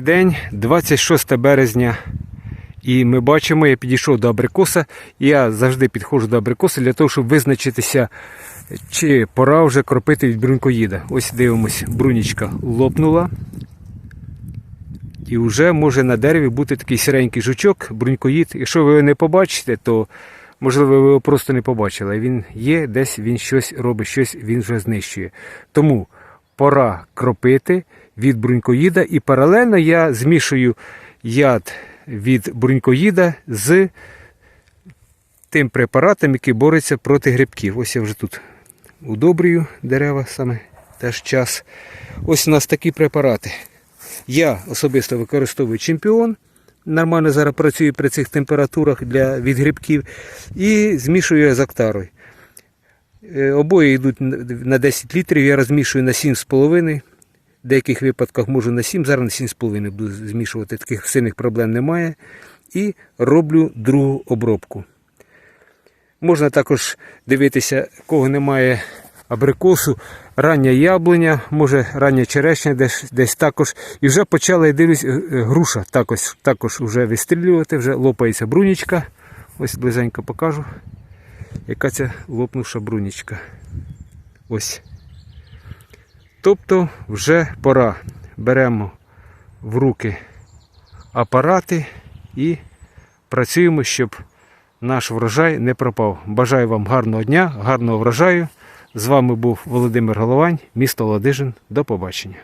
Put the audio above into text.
День, 26 березня. І ми бачимо, я підійшов до абрикоса. Я завжди підходжу до абрикоса для того, щоб визначитися, чи пора вже кропити від брунькоїда. Ось дивимось, брунічка лопнула. І вже може на дереві бути такий сіренький жучок, брунькоїд. Якщо ви його не побачите, то можливо ви його просто не побачили. Він є, десь він щось робить, щось він вже знищує. Тому пора кропити від брунькоїда і паралельно я змішую яд від брунькоїда з тим препаратом, який бореться проти грибків. Ось я вже тут удобрюю дерева саме теж час. Ось у нас такі препарати. Я особисто використовую чемпіон. Нормально зараз працює при цих температурах для від грибків. І змішую з актарою. Е, Обоє йдуть на 10 літрів, я розмішую на 7,5. В деяких випадках можу на 7, зараз на 7,5 буду змішувати, таких сильних проблем немає. І роблю другу обробку. Можна також дивитися, кого немає абрикосу, рання яблуня, може рання черешня, десь, десь також. І вже почала, я дивлюсь, е, е, груша також, також вже вистрілювати, вже лопається брунічка. Ось близенько покажу, яка ця лопнувша брунічка. Ось. Тобто вже пора. Беремо в руки апарати і працюємо, щоб наш врожай не пропав. Бажаю вам гарного дня, гарного врожаю. З вами був Володимир Головань, місто Ладижин. До побачення.